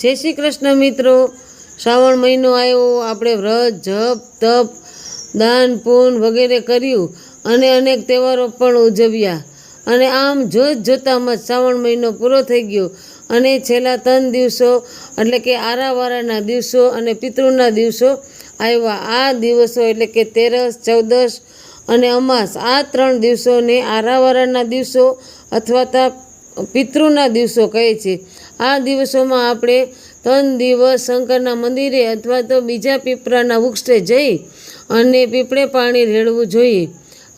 જય શ્રી કૃષ્ણ મિત્રો. શ્રાવણ મહિનો આવ્યો. આપણે વ્રત, જપ, તપ, દાન, પૂન વગેરે કર્યું અને અનેક તહેવારો પણ ઉજવ્યા. અને આમ જોત જોતામાં જ શ્રાવણ મહિનો પૂરો થઈ ગયો. અને છેલ્લા ત્રણ દિવસો, એટલે કે આરાવારાના દિવસો અને પિતૃના દિવસો આવ્યા. આ દિવસો એટલે કે તેરસ, ચૌદસ અને અમાસ, આ ત્રણ દિવસોને આરાવારાના દિવસો અથવા તો પિતૃના દિવસો કહે છે. આ દિવસોમાં આપણે ત્રણ દિવસ, શંકરના મંદિરે અથવા તો બીજા પીપળાના વૃક્ષે જઈ અને પીપળે પાણી રેડવું જોઈએ.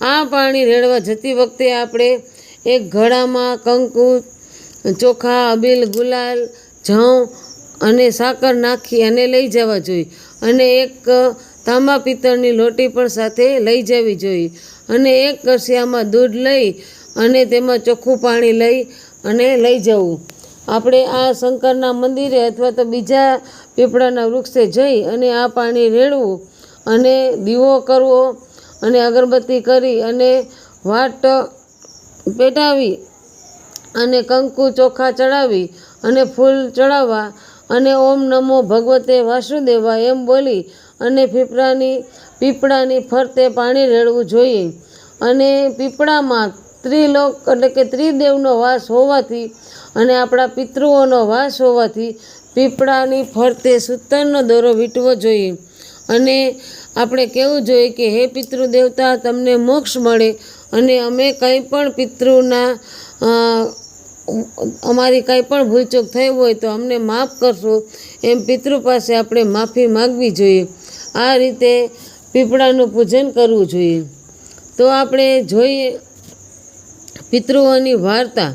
આ પાણી રેડવા જતી વખતે આપણે એક ઘડામાં કંકુ ચોખા, અબીલ, ગુલાલ, જઉં અને સાકર નાખી અને લઈ જવા જોઈએ અને એક તાંબા પિત્તળની લોટી પણ સાથે લઈ જવી જોઈએ અને એક કસિયામાં દૂધ લઈ અને તેમાં ચોખ્ખું પાણી લઈ અને લઈ જવું. આપણે આ શંકરના મંદિરે અથવા તો બીજા પીપળાના વૃક્ષે જઈ અને આ પાણી રેડવું અને દીવો કરવો અને અગરબત્તી કરી અને વાટ પેટાવી અને કંકુ ચોખા ચડાવી અને ફૂલ ચડાવવા અને ઓમ નમો ભગવતે વાસુદેવા એમ બોલી અને પીપળાની પીપળાની ફરતે પાણી રેડવું જોઈએ. અને પીપળામાં ત્રિલોક એટલે કે ત્રિદેવનો વાસ હોવાથી અને આપણા પિતૃઓનો વાસ હોવાથી પીપળાની ફરતે સૂતરનો દોરો વીંટવો જોઈએ. અને આપણે કહેવું જોઈએ કે હે પિતૃ દેવતા તમને મોક્ષ મળે અને અમે કંઈ પણ પિતૃના અમારી કંઈ પણ ભૂલચૂક થઈ હોય તો અમને માફ કરશો. એમ પિતૃ પાસે આપણે માફી માગવી જોઈએ. આ રીતે પીપળાનું પૂજન કરવું જોઈએ. તો આપણે જોઈએ પિતૃઓની વાર્તા.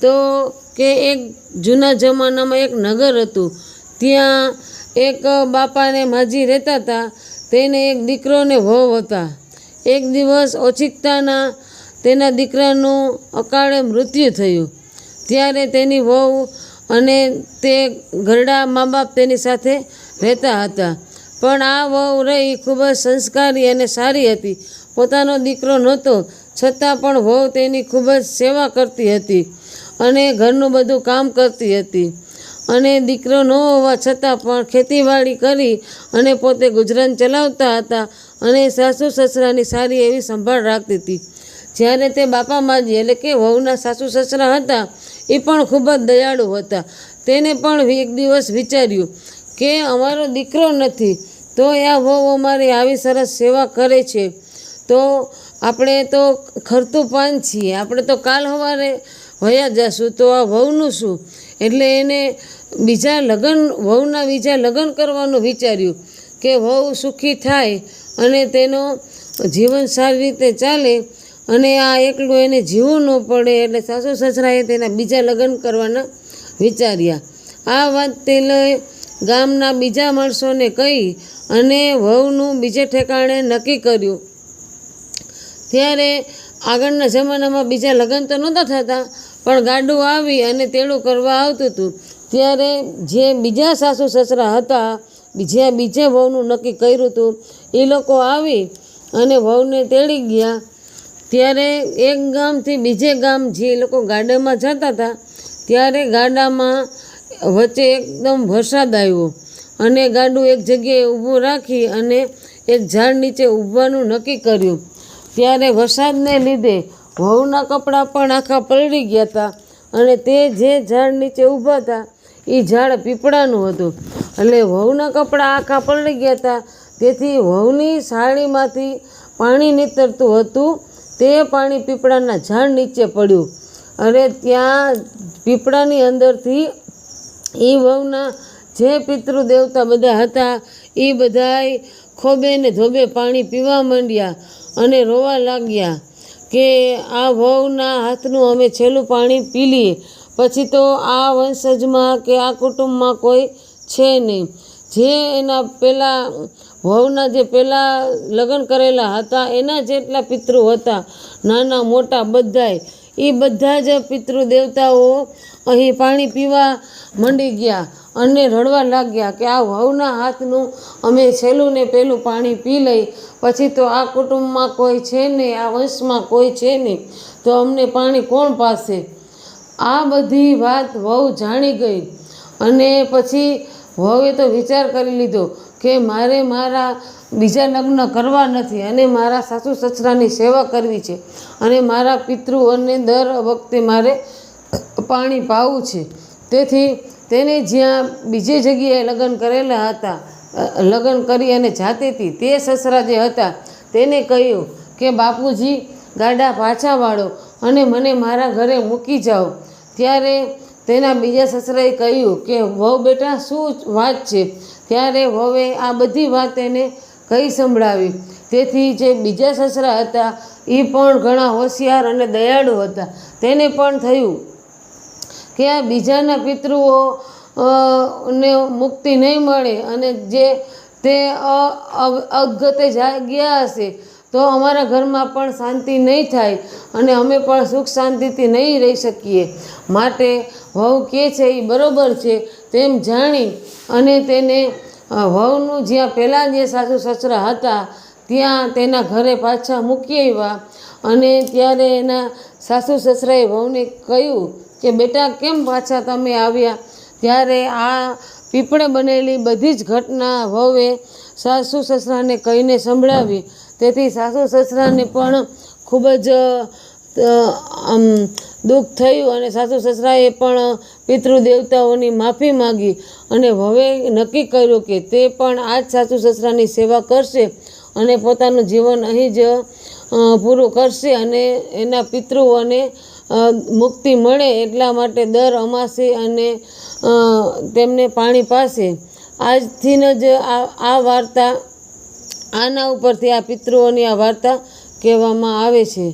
તો કે એક જૂના જમાનામાં એક નગર હતું. ત્યાં એક બાપાને માજી રહેતા હતા. તેને એક દીકરોને વહુ હતા. એક દિવસ ઓછિકતાના તેના દીકરાનું અકાળે મૃત્યુ થયું. ત્યારે તેની વહુ અને તે ઘરડા મા બાપ તેની સાથે રહેતા હતા. પણ આ વહુ રહી ખૂબ જ સંસ્કારી અને સારી હતી. પોતાનો દીકરો નહોતો. છતાં પણ વહુ તેની ખૂબ જ સેવા કરતી હતી અને ઘરનું બધું કામ કરતી હતી. અને દીકરો ન હોવા છતાં પણ ખેતીવાડી કરી અને પોતે ગુજરાન ચલાવતા હતા અને સાસુ સસરાની સારી એવી સંભાળ રાખતી હતી. જ્યારે તે બાપા માજી એટલે કે વહુના સાસુ સસરા હતા, એ પણ ખૂબ જ દયાળુ હતા. તેને પણ એક દિવસ વિચાર્યું કે અમારો દીકરો નથી, તો આ વહુ અમારી આવી સરસ સેવા કરે છે. તો આપણે તો ખરતું પાન છીએ. આપણે તો કાલ સવારે વયા જશું, તો આ વહુનું શું? એટલે એને બીજા લગ્ન, વહુના બીજા લગ્ન કરવાનું વિચાર્યું કે વહુ સુખી થાય અને તેનો જીવન સારી રીતે ચાલે અને આ એકલું એને જીવવું ન પડે એટલે સાસુ સસરાએ તેના બીજા લગ્ન કરવાના વિચાર્યા. આ વાત તે ગામના બીજા માણસોને કહી અને વહુનું બીજે ઠેકાણે નક્કી કર્યું ત્યારે આગળના જમાનામાં બીજા લગ્ન તો નહોતા થતા, પણ ગાડું આવી અને તેડું કરવા આવતું હતું. ત્યારે જે બીજા સાસુ સસરા હતા જ્યાં બીજે વહુનું નક્કી કર્યું હતું, એ લોકો આવી અને વહુને તેડી ગયા. ત્યારે એક ગામથી બીજે ગામ જે લોકો ગાડામાં જતા હતા, ત્યારે ગાડામાં વચ્ચે એકદમ વરસાદ આવ્યો અને ગાડું એક જગ્યાએ ઊભું રાખી અને એક ઝાડ નીચે ઊભવાનું નક્કી કર્યું. ત્યારે વરસાદને લીધે વહુના કપડાં પણ આખા પલળી ગયા હતા અને તે જે ઝાડ નીચે ઊભા હતા એ ઝાડ પીપળાનું હતું. એટલે વહુના કપડાં આખા પલળી ગયા હતા તેથી વહુની સાડીમાંથી પાણી નીતરતું હતું. તે પાણી પીપળાના ઝાડ નીચે પડ્યું. અને ત્યાં પીપળાની અંદરથી એ વહુના જે પિતૃ દેવતા બધા હતા એ બધાય ખોબે ને ધોબે પાણી પીવા માંડ્યા. અને રોવા લાગ્યા કે આ વહુના હાથનું અમે છેલ્લું પાણી પી લઈએ. પછી તો આ વંશજમાં કે આ કુટુંબમાં કોઈ છે નહીં. જે એના પહેલાં વહુના જે પહેલાં લગ્ન કરેલા હતા, એના જેટલા પિતૃ હતા, નાના મોટા બધાય એ બધા જ પિતૃદેવતાઓ અહીં પાણી પીવા મંડી ગયા અને રડવા લાગ્યા કે આ વહુના હાથનું અમે છેલ્લું ને પહેલું પાણી પી લઈ. પછી તો આ કુટુંબમાં કોઈ છે નહીં, આ વંશમાં કોઈ છે નહીં, તો અમને પાણી કોણ પાસે આ બધી વાત વહુ જાણી ગઈ અને પછી વહુએ તો વિચાર કરી લીધો કે મારે મારા બીજા લગ્ન કરવા નથી અને મારા સાસુ સસરાની સેવા કરવી છે અને મારા પિતૃઓને દર વખતે મારે પાણી પાવું છે. તેથી તેને જ્યાં બીજે જગ્યાએ લગ્ન કરેલા હતા લગ્ન કરી અને જાતેથી તે સસરા જે હતા તેને કહ્યું કે, બાપુજી, ગાડા પાછા વાળો અને મને મારા ઘરે મૂકી જાઓ. ત્યારે તેના બીજા સસરાએ કહ્યું કે, વહુ બેટા, શું વાત છે? ત્યારે વહુએ આ બધી વાત એને કહી સંભળાવી. તેથી જે બીજા સસરા હતા એ પણ ઘણા હોશિયાર અને દયાળુ હતા. તેને પણ થયું કે આ બીજાના પિતૃઓ ને મુક્તિ નહીં મળે અને જે તે અગતે જા- ગયા હશે તો અમારા ઘરમાં પણ શાંતિ નહીં થાય અને અમે પણ સુખ શાંતિથી નહીં રહી શકીએ. માટે વહુ કે છે એ બરોબર છે. તેમ જાણી અને તેને વહુનું જ્યાં પહેલાં જે સાસુ સસરા હતા, ત્યાં તેના ઘરે પાછા મૂકી આવ્યા અને ત્યારે એના સાસુ સસરાએ વહુને કહ્યું કે, બેટા, કેમ પાછા તમે આવ્યા? ત્યારે આ પીપળે બનેલી બધી જ ઘટના વહુએ સાસુ સસરાને કહીને સંભળાવી. તેથી સાસુ સસરાને પણ ખૂબ જ આમ દુઃખ થયું અને સાસુ સસરાએ પણ પિતૃદેવતાઓની માફી માગી અને હવે નક્કી કર્યું કે તે પણ આ જ સાસુ સસરાની સેવા કરશે અને પોતાનું જીવન અહીં જ પૂરું કરશે અને એના પિતૃઓને મુક્તિ મળે એટલા માટે દર અમાસે અને તેમને પાણી પાશે. આજથી જ આ વાર્તા આના ઉપરથી આ પિતૃઓની આ વાર્તા કહેવામાં આવે છે.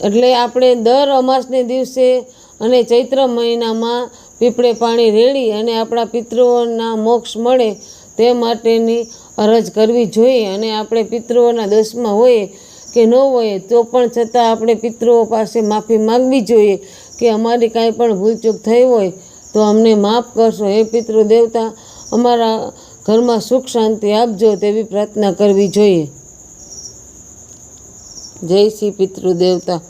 એટલે આપણે દર અમાસને દિવસે અને ચૈત્ર મહિનામાં પીપળે પાણી રેડી અને આપણા પિતૃઓના મોક્ષ મળે તે માટેની અરજ કરવી જોઈએ. અને આપણે પિતૃઓના દસમાં હોઈએ કે ન હોઈએ તો પણ છતાં આપણે પિતૃઓ પાસે માફી માગવી જોઈએ કે અમારી કાંઈ પણ ભૂલચૂક થઈ હોય તો અમને માફ કરશો. હે પિતૃ દેવતા અમારા ઘરમાં સુખ શાંતિ આપજો તેવી પ્રાર્થના કરવી જોઈએ. જય શ્રી પિતૃ દેવતા